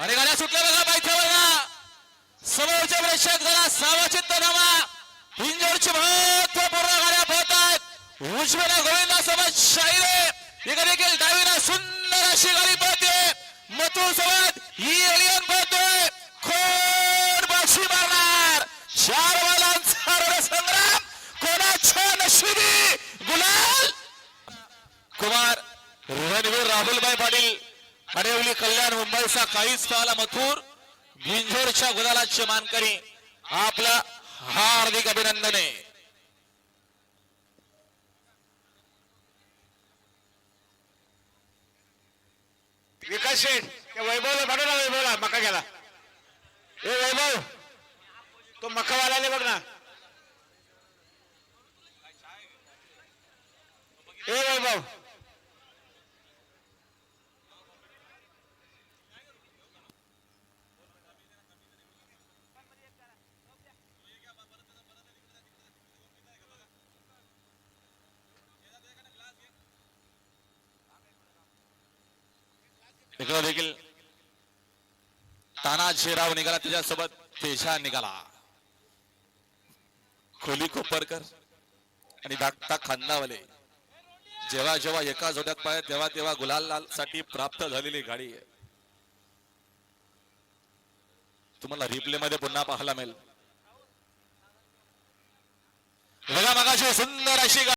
अरे गाड्या सुटल्या बघा बाईच्या बघा. समोरच्या प्रेक्षक जरा सावचित्त नामा हिंजोडची महत्त्वपूर्ण गाड्या पळत आहेत उजव्याला गोविंदासोबत शाहिरे. इकडे देखील डावीला सुंदर अशी गाडी पळते. मथुर सोबत ही एलियन पळतोय खोड बाशी मारणार? चार वालांचा संग्राम. कोणाच्या नशिबी? गुलाल? कुमार रणवीर राहुलभाई पाटील. अडवली कल्याण मुंबईचा काहीच पाहला मथुर. भिंजोरच्या गुलालाचे मानकरी आपला हार्दिक अभिनंदन. आहे विकास शेठ त्या वैभवला बघा ना वैभवला मका गेला ए वैभव तो मकावाला बघ ना. ए वैभव इकडं देखील ताना निघाला त्याच्यासोबत पेशा निघाला. खोली कोपरकर आणि धाकटा खांदावले. जेव्हा जेव्हा एका जोड्यात पाय तेव्हा तेव्हा गुलाल साठी प्राप्त झालेली गाडी. आहे तुम्हाला रिप्ले मध्ये पुन्हा पाहायला मिळेल. बघा मगाशी सुंदर अशी गाडी